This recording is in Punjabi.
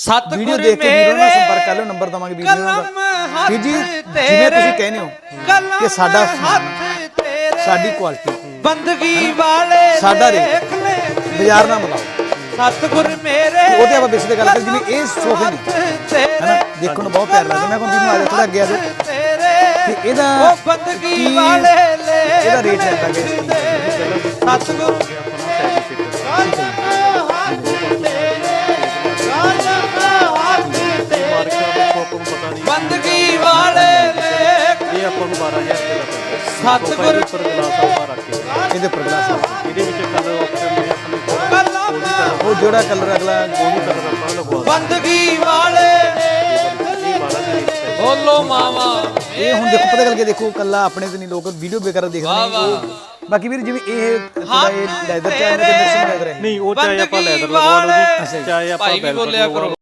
ਸਤਿਗੁਰ ਵੀਡੀਓ ਦੇਖ ਕੇ ਵੀਡੀਓ ਨਾਲ ਸੰਪਰਕ ਕਰ ਲਿਓ ਨੰਬਰ ਦਵਾਂਗੇ ਵੀਡੀਓ ਕਲਮ ਦਾ ਹੱਥ ਵੀਰ ਜੀ ਜਿਵੇਂ ਤੁਸੀਂ ਕਹਿੰਦੇ ਹੋ ਕਲਮ ਕਿ ਸਾਡਾ ਹੱਥ ਤੇਰੇ। ਸਾਡੀ ਕੁਆਲਿਟੀ ਬੰਦਗੀ ਵਾਲੇ ਸਾਡਾ ਰੇਟ। ਲੈ ਬਾਜ਼ਾਰ ਨਾਲ ਮਿਲਾਓ ਸਤਿਗੁਰ ਮੇਰੇ। ਉਹਦੇ ਆਪਾਂ ਤੇ ਗੱਲ ਕਰੀਏ ਜਿਵੇਂ ਇਹ ਸੋਫੇ ਨੇ। ਹਨਾ? ਦੇਖਣ ਨੂੰ ਬਹੁਤ ਪਿਆਰਾ ਲੱਗਦਾ। ਮੈਂ ਕਹਿੰਦਾ ਵੀਰ ਨੂੰ ਆ ਜਾ ਥੋੜਾ ਅੱਗੇ ਆ ਜਾ ਤੇ ਇਹਦਾ ਉਹ ਬੰਦਗੀ ਕੀ ਵਾਲੇ ਲੇਖ ਇਹਦਾ ਰੇਟ ਹੈ ਤਾਂ ਕਿ ਸਤਿਗੁਰ ਆਪਾਂ ਨੂੰ 12000 ਰੁਪਏ ਦਾ ਪੈਂਦਾ ਸਤਿਗੁਰ ਉੱਪਰ ਗਲਾਸ ਆਪਾਂ ਰੱਖ ਕੇ। ਇਹਦੇ ਉੱਪਰ ਗਲਾਸ। ਇਹਦੇ ਵਿੱਚ ਕਲਰ ਆਪਸ਼ਨ ਨੇ ਆਪਣੇ ਕੋਲ ਉਹ ਜਿਹੜਾ ਕਲਰ ਅਗਲਾ ਕੋਈ ਵੀ ਕਲਰ ਆਪਾਂ ਲਗਵਾ ਬੰਦਗੀ ਵਾਲੇ ਬੋਲੋ ਮਾਵਾ ਇਹ ਹੁਣ ਦੇਖੋ ਪਤਾ ਗੱਲ ਕੀ ਦੇਖੋ ਕੱਲਾ ਆਪਣੇ ਤੇ ਨਹੀਂ ਲੋਕ ਵੀਡੀਓ ਵਗੈਰਾ ਦੇਖਦੇ ਨੇ। ਉਹ ਬਾਕੀ ਵੀਰ ਜਿਵੇਂ ਇਹ ਥੋੜਾ ਇਹ ਲੈਦਰ ਚ ਆਉਂਦਾ ਤੇ ਮਿਕਸ ਲੈਦਰ ਹੈ ਨਹੀਂ ਉਹ ਚਾਹੇ ਆਪਾਂ ਲੈਦਰ ਲਗਵਾ ਲਓ। ਚਾਹੇ ਆਪਾਂ ਲਗਵਾ ਕਰੋ। ਲਓ।